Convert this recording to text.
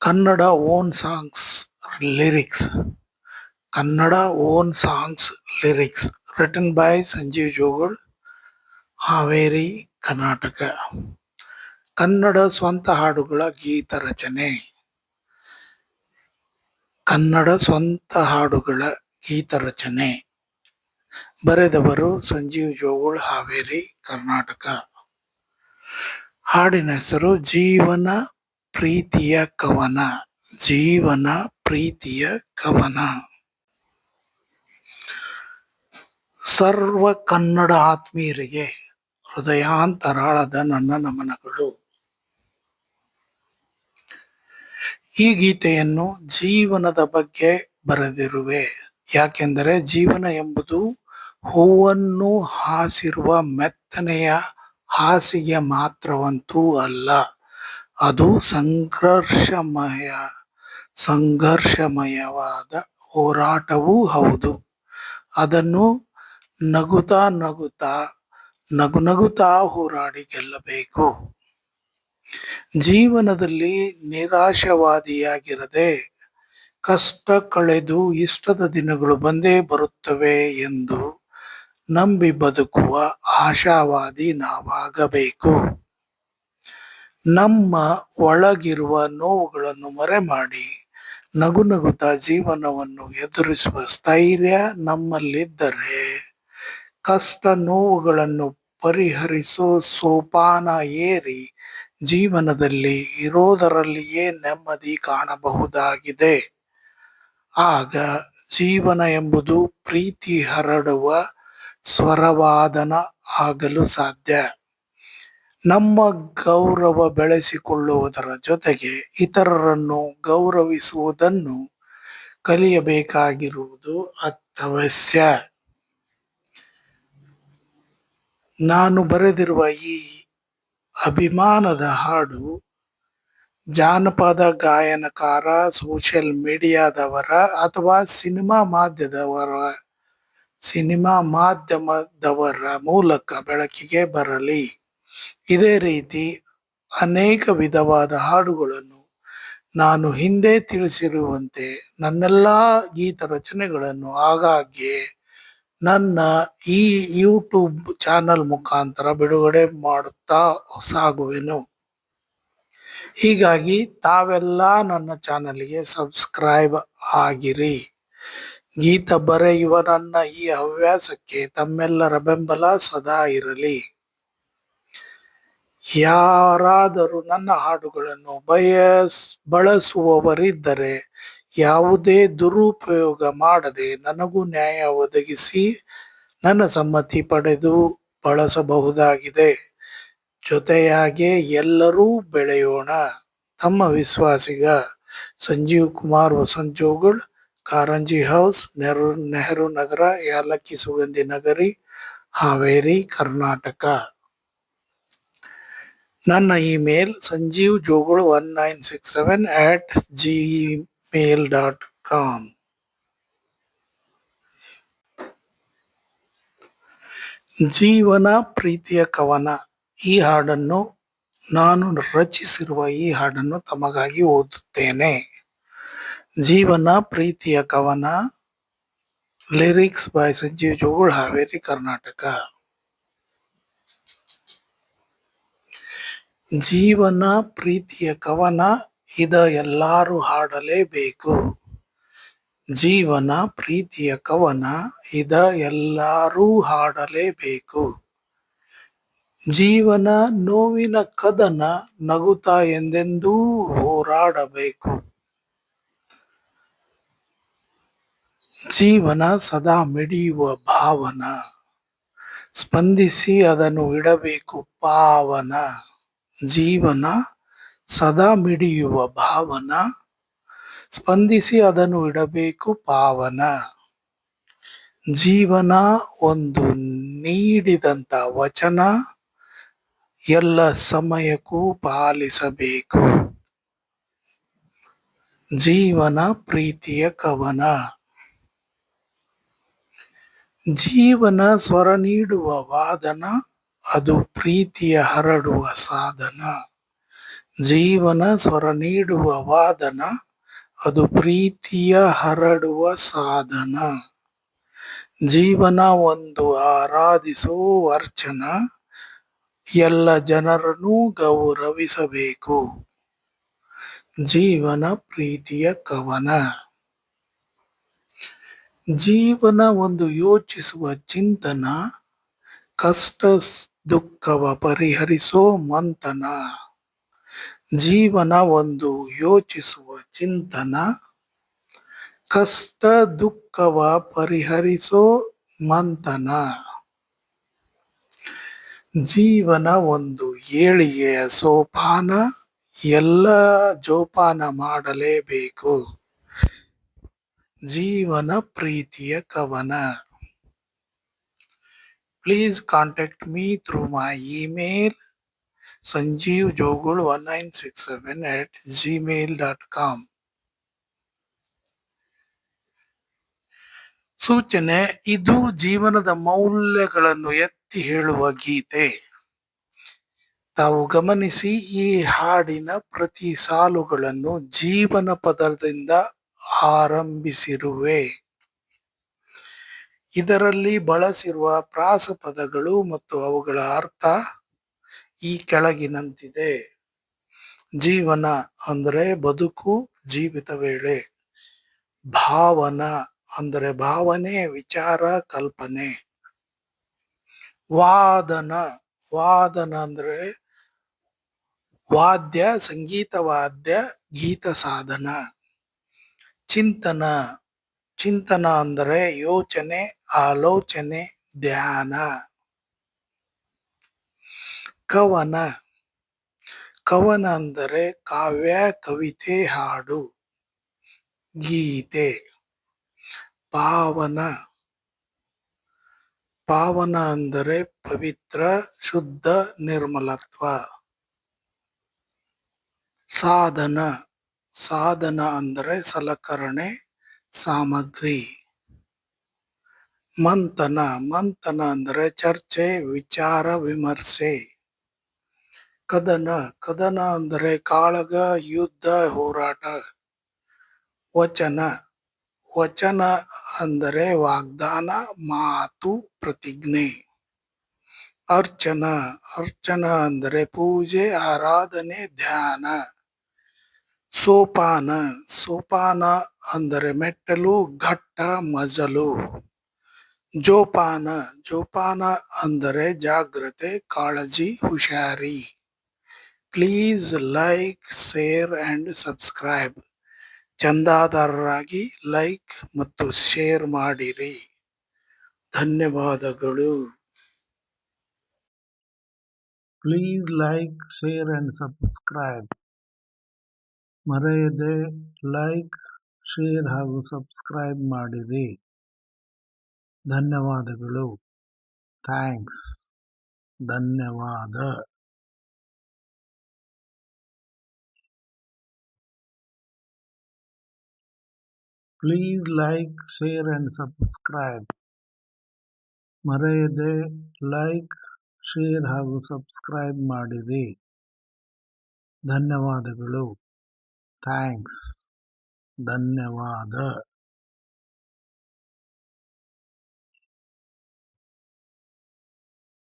Kannada own songs lyrics. Kannada own songs lyrics. Written by Sanjeev Jogul Haveri, Karnataka. Kannada ಸ್ವಂತ ಹಾಡುಗಳ ಗೀತ ರಚನೆ. ಕನ್ನಡ ಸ್ವಂತ ಹಾಡುಗಳ ಗೀತ ರಚನೆ. ಬರೆದವರು ಸಂಜೀವ್ ಜೋಗುಳ್ ಹಾವೇರಿ, ಕರ್ನಾಟಕ. ಹಾಡಿನ ಹೆಸರು ಜೀವನ ಪ್ರೀತಿಯ ಕವನ, ಜೀವನ ಪ್ರೀತಿಯ ಕವನ. ಸರ್ವ ಕನ್ನಡ ಆತ್ಮೀಯರಿಗೆ ಹೃದಯಾಂತರಾಳದ ನನ್ನ ನಮನಗಳು. ಈ ಗೀತೆಯನ್ನು ಜೀವನದ ಬಗ್ಗೆ ಬರೆದಿರುವೆ. ಯಾಕೆಂದರೆ ಜೀವನ ಎಂಬುದು ಹೂವನ್ನು ಹಾಸಿರುವ ಮೆತ್ತನೆಯ ಹಾಸಿಗೆ ಮಾತ್ರವಂತೂ ಅಲ್ಲ. ಅದು ಸಂಘರ್ಷಮಯ, ಸಂಘರ್ಷಮಯವಾದ ಹೋರಾಟವೂ ಹೌದು. ಅದನ್ನು ನಗುತ್ತಾ ನಗುತ್ತಾ ನಗು ನಗುತ್ತಾ ಹೋರಾಡಿ ಗೆಲ್ಲಬೇಕು. ಜೀವನದಲ್ಲಿ ನಿರಾಶವಾದಿಯಾಗಿರದೆ ಕಷ್ಟ ಕಳೆದು ಇಷ್ಟದ ದಿನಗಳು ಬಂದೇ ಬರುತ್ತವೆ ಎಂದು ನಂಬಿ ಬದುಕುವ ಆಶಾವಾದಿ ನಾವಾಗಬೇಕು. ನಮ್ಮ ಒಳಗಿರುವ ನೋವುಗಳನ್ನು ಮರೆಮಾಡಿ ನಗು ನಗುತ್ತಾ ಜೀವನವನ್ನು ಎದುರಿಸುವ ಸ್ಥೈರ್ಯ ನಮ್ಮಲ್ಲಿದ್ದರೆ ಕಷ್ಟ ನೋವುಗಳನ್ನು ಪರಿಹರಿಸೋ ಸೋಪಾನ ಏರಿ ಜೀವನದಲ್ಲಿ ಇರೋದರಲ್ಲಿಯೇ ನೆಮ್ಮದಿ ಕಾಣಬಹುದಾಗಿದೆ. ಆಗ ಜೀವನ ಎಂಬುದು ಪ್ರೀತಿ ಹರಡುವ ಸ್ವರವಾದನ ಆಗಲು ಸಾಧ್ಯ. ನಮ್ಮ ಗೌರವ ಬೆಳೆಸಿಕೊಳ್ಳುವುದರ ಜೊತೆಗೆ ಇತರರನ್ನು ಗೌರವಿಸುವುದನ್ನು ಕಲಿಯಬೇಕಾಗಿರುವುದು ಅತ್ಯವಶ್ಯ. ನಾನು ಬರೆದಿರುವ ಈ ಅಭಿಮಾನದ ಹಾಡು ಜಾನಪದ ಗಾಯನಕಾರ, ಸೋಷಿಯಲ್ ಮೀಡಿಯಾದವರ ಅಥವಾ ಸಿನಿಮಾ ಮಾಧ್ಯಮದವರ ಸಿನಿಮಾ ಮಾಧ್ಯಮದವರ ಮೂಲಕ ಬೆಳಕಿಗೆ ಬರಲಿ. ಇದೇ ರೀತಿ ಅನೇಕ ವಿಧವಾದ ಹಾಡುಗಳನ್ನು ನಾನು ಹಿಂದೆ ತಿಳಿಸಿರುವಂತೆ ನನ್ನೆಲ್ಲ ಗೀತ ರಚನೆಗಳನ್ನು ಆಗಾಗ್ಗೆ ನನ್ನ ಈ ಯೂಟ್ಯೂಬ್ ಚಾನಲ್ ಮುಖಾಂತರ ಬಿಡುಗಡೆ ಮಾಡುತ್ತಾ ಸಾಗುವೆನು. ಹೀಗಾಗಿ ತಾವೆಲ್ಲ ನನ್ನ ಚಾನಲ್ಗೆ ಸಬ್ಸ್ಕ್ರೈಬ್ ಆಗಿರಿ. ಗೀತ ಬರೆಯುವ ನನ್ನ ಈ ಹವ್ಯಾಸಕ್ಕೆ ತಮ್ಮೆಲ್ಲರ ಬೆಂಬಲ ಸದಾ ಇರಲಿ. ಯಾರಾದರೂ ನನ್ನ ಹಾಡುಗಳನ್ನು ಬಯಸ್, ಬಳಸುವವರಿದ್ದರೆ ಯಾವುದೇ ದುರುಪಯೋಗ ಮಾಡದೆ ನನಗೂ ನ್ಯಾಯ ಒದಗಿಸಿ ನನ್ನ ಸಮ್ಮತಿ ಪಡೆದು ಬಳಸಬಹುದಾಗಿದೆ. ಜೊತೆಯಾಗೆ ಎಲ್ಲರೂ ಬೆಳೆಯೋಣ. ತಮ್ಮ ವಿಶ್ವಾಸಿಗ ಸಂಜೀವ್ ಕುಮಾರ್ ವಸಂತ್ ಕಾರಂಜಿ ಹೌಸ್, ನೆಹರು ನೆಹರು ನಗರ, ಯಾಲಕ್ಕಿ ಸುಗಂಧಿ ನಗರಿ, ಹಾವೇರಿ, ಕರ್ನಾಟಕ. ನನ್ನ email Sanjeev Jogul one nine six seven at Gmail dot com ಜೀವನ, ಪ್ರೀತಿಯ ಕವನ. ಈ ಹಾಡನ್ನು ನಾನು ರಚಿಸಿರುವ ಈ ಹಾಡನ್ನು ತಮಗಾಗಿ ಓದುತ್ತೇನೆ. ಜೀವನ, ಪ್ರೀತಿಯ ಕವನ. Lyrics by Sanjeev Jogul, Haveri, Karnataka. ಜೀವನ, ಪ್ರೀತಿಯ ಕವನ, ಇದ ಎಲ್ಲಾರು ಹಾಡಲೇಬೇಕು. ಜೀವನ, ಪ್ರೀತಿಯ ಕವನ, ಇದ ಎಲ್ಲರೂ ಹಾಡಲೇಬೇಕು. ಜೀವನ, ನೋವಿನ ಕದನ ನಗುತ್ತಾ ಎಂದೆಂದೂ ಹೋರಾಡಬೇಕು. ಜೀವನ ಸದಾ ಮಿಡಿಯುವ ಭಾವನ. ಸ್ಪಂದಿಸಿ ಅದನ್ನು ಇಡಬೇಕು ಪಾವನ. ಜೀವನ ಸದಾ ಮಿಡಿಯುವ ಭಾವನ. ಸ್ಪಂದಿಸಿ ಅದನ್ನು ಇಡಬೇಕು ಪಾವನ. ಜೀವನ ಒಂದು ನೀಡಿದಂಥ ವಚನ. ಎಲ್ಲ ಸಮಯಕ್ಕೂ ಪಾಲಿಸಬೇಕು. ಜೀವನ ಪ್ರೀತಿಯ ಕವನ. ಜೀವನ ಸ್ವರ ನೀಡುವ ವಾದನ. ಅದು ಪ್ರೀತಿಯ ಹರಡುವ ಸಾಧನ. ಜೀವನ ಸ್ವರ ನೀಡುವ ವಾದನ, ಅದು ಪ್ರೀತಿಯ ಹರಡುವ ಸಾಧನ. ಜೀವನ ಒಂದು ಆರಾಧಿಸೋ ಅರ್ಚನ, ಎಲ್ಲ ಜನರನ್ನು ಗೌರವಿಸಬೇಕು. ಜೀವನ ಪ್ರೀತಿಯ ಕವನ. ಜೀವನ ಒಂದು ಯೋಚಿಸುವ ಚಿಂತನ, ಕಷ್ಟ ದುಃಖವ ಪರಿಹರಿಸೋ ಮಂಥನ. ಜೀವನ ಒಂದು ಯೋಚಿಸುವ ಚಿಂತನ. ಕಷ್ಟ ದುಃಖವ ಪರಿಹರಿಸೋ ಮಂಥನ. ಜೀವನ ಒಂದು ಏಳಿಗೆಯ ಸೋಪಾನ. ಎಲ್ಲ ಜೋಪಾನ ಮಾಡಲೇಬೇಕು. ಜೀವನ ಪ್ರೀತಿಯ ಕವನ. Email Sanjeev Jogul one nine six seven at Gmail dot com ಸೂಚನೆ, ಇದು ಜೀವನದ ಮೌಲ್ಯಗಳನ್ನು ಎತ್ತಿ ಹೇಳುವ ಗೀತೆ. ತಾವು ಗಮನಿಸಿ ಈ ಹಾಡಿನ ಪ್ರತಿ ಸಾಲುಗಳನ್ನು ಜೀವನ ಪದದಿಂದ ಆರಂಭಿಸಿರುವೆ. ಇದರಲ್ಲಿ ಬಳಸಿರುವ ಪ್ರಾಸ ಪದಗಳು ಮತ್ತು ಅವುಗಳ ಅರ್ಥ ಈ ಕೆಳಗಿನಂತಿದೆ. ಜೀವನ ಅಂದರೆ ಬದುಕು, ಜೀವಿತ ವೇಳೆ. ಭಾವನ ಅಂದರೆ ಭಾವನೆ, ವಿಚಾರ, ಕಲ್ಪನೆ. ವಾದನ ವಾದನ ಅಂದರೆ ವಾದ್ಯ, ಸಂಗೀತ ವಾದ್ಯ, ಗೀತ ಸಾಧನ. ಚಿಂತನ ಚಿಂತನ ಅಂದರೆ ಯೋಚನೆ, ಆಲೋಚನೆ, ಧ್ಯಾನ. ಕವನ. ಕವನ ಅಂದರೆ ಕಾವ್ಯ, ಕವಿತೆ, ಹಾಡು. ಗೀತೆ. ಪಾವನ. ಪಾವನ ಅಂದರೆ ಪವಿತ್ರ, ಶುದ್ಧ, ನಿರ್ಮಲತ್ವ. ಸಾಧನ. ಸಾಧನ ಅಂದರೆ ಸಲಕರಣೆ ಸಾಮಗ್ರಿ. ಮಂಥನ ಮಂಥನ ಅಂದರೆ ಚರ್ಚೆ, ವಿಚಾರ, ವಿಮರ್ಶೆ. ಕದನ ಕದನ ಅಂದರೆ ಕಾಳಗ, ಯುದ್ಧ, ಹೋರಾಟ. ವಚನ ವಚನ ಅಂದರೆ ವಾಗ್ದಾನ, ಮಾತು, ಪ್ರತಿಜ್ಞೆ. ಅರ್ಚನ ಅರ್ಚನ ಅಂದರೆ ಪೂಜೆ, ಆರಾಧನೆ, ಧ್ಯಾನ. ಸೋಪಾನ ಸೋಪಾನ ಅಂದರೆ ಮೆಟ್ಟಲು, ಘಟ್ಟ, ಮಜಲು. ಜೋಪಾನ ಜೋಪಾನ ಅಂದರೆ ಜಾಗ್ರತೆ, ಕಾಳಜಿ, ಹುಷಾರಿ. Please like, share and subscribe. ಚಂದಾದಾರರಾಗಿ like ಮತ್ತು ಶೇರ್ ಮಾಡಿರಿ. ಧನ್ಯವಾದಗಳು. Please like, share and subscribe. ಮರೆಯದೆ ಲೈಕ್ ಶೇರ್ ಹಾಗೂ ಸಬ್ಸ್ಕ್ರೈಬ್ ಮಾಡಿರಿ. ಧನ್ಯವಾದಗಳು. ಥ್ಯಾಂಕ್ಸ್ ಧನ್ಯವಾದ. Please like share and subscribe ಮರೆಯದೆ ಲೈಕ್ ಶೇರ್ ಹಾಗೂ ಸಬ್ಸ್ಕ್ರೈಬ್ ಮಾಡಿರಿ. ಧನ್ಯವಾದಗಳು. ಥ್ಯಾಂಕ್ಸ್ ಧನ್ಯವಾದ